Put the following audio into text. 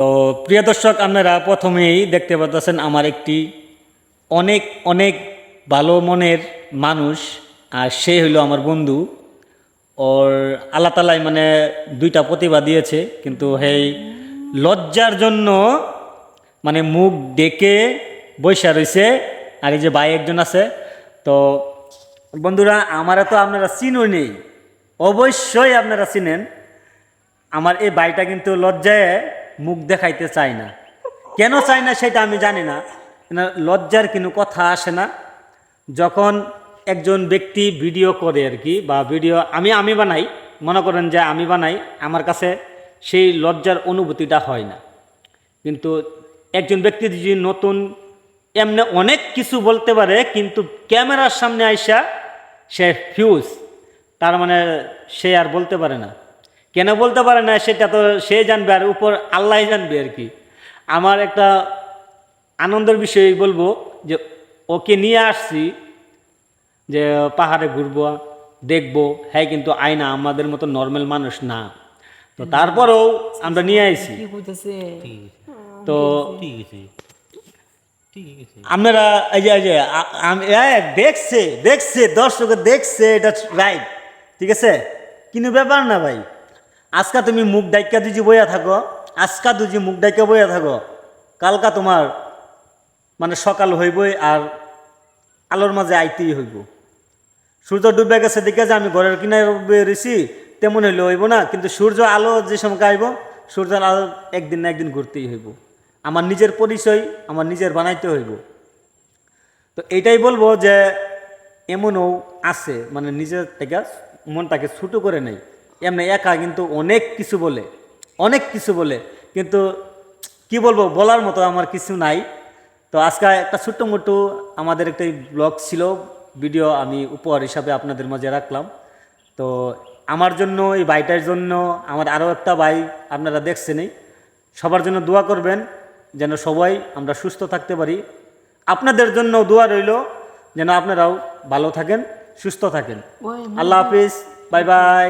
তো প্রিয় দর্শক, আপনারা প্রথমেই দেখতে পাচ্ছেন আমার একটি অনেক অনেক ভালো মনের মানুষ, আর সে হইল আমার বন্ধু। ওর আল্লাহ তালাই মানে দুইটা প্রতিভা দিয়েছে, কিন্তু হেই লজ্জার জন্য মানে মুখ ডেকে বৈশা রয়েছে, আর এই যে ভাই একজন আছে। তো বন্ধুরা, আমারা তো আপনারা চিনও নেই। অবশ্যই আপনারা চিনেন। আমার এই ভাইটা কিন্তু লজ্জায় মুখ দেখাইতে চায় না। কেন চায় না সেটা আমি জানি না। লজ্জার কোনো কথা আসে না। যখন একজন ব্যক্তি ভিডিও করে আর কি, বা ভিডিও আমি আমি বানাই, মনে করেন যে আমি বানাই, আমার কাছে সেই লজ্জার অনুভূতিটা হয় না। কিন্তু একজন ব্যক্তি যদি নতুন, এমনি অনেক কিছু বলতে পারে, কিন্তু ক্যামেরার সামনে আইসা সে ফিউজ তার মানে সে আর বলতে পারে না। কেন বলতে পারে না সেটা তো সে জানবে আর উপর আল্লাহ জানবে আর কি। আমার একটা আনন্দের বিষয় বলব যে ওকে নিয়ে আসছি যে পাহাড়ে ঘুরবো দেখব হ্যাঁ কিন্তু আয়না আমাদের মতো নর্মাল মানুষ না। তো তারপরেও আমরা নিয়ে আইছি। কি তো ঠিক আছে। ঠিক আছে। আপনারা এই যে এই যে এ, দেখছে দেখছে দর্শক দেখছে এটা রাইট ঠিক আছে? কিন্তু ব্যাপার না ভাই। আজকা তুমি মুখ ডাইকা দুজি বইয়া থাকো, আজকা দুজি মুখ ডাইকা বইয়া থাকো। কালকা তোমার মানে সকাল হইবই আর আলোর মাঝে আইতেই হইব। সূর্য ডুবে গেছে দেখে যে আমি ঘরের কিনারে রয়েছি তেমন হইলে হইব না, কিন্তু সূর্য আলো যে সময় আইব, সূর্যের আলো একদিন না একদিন ঘুরতেই হইব। আমার নিজের পরিচয়, আমার নিজের বানাইতে হইব। তো এইটাই বলব যে এমনও আছে মানে নিজের থেকে মনটাকে ছোটো করে নেই। এমনি একা কিন্তু অনেক কিছু বলে অনেক কিছু বলে। কিন্তু কি বলব বলার মতো আমার কিছু নাই। তো আজকে একটা ছোট্ট মোটো আমাদের একটা ব্লগ ছিল ভিডিও আমি উপহার হিসাবে আপনাদের মাঝে রাখলাম। তো আমার জন্য এই ভাইটার জন্য আমার আরও একটা ভাই আপনারা দেখছেনই। সবার জন্য দোয়া করবেন যেন সবাই আমরা সুস্থ থাকতে পারি। আপনাদের জন্য দোয়া রইল যেন আপনারাও ভালো থাকেন সুস্থ থাকেন। আল্লাহ হাফিজ বাই বাই।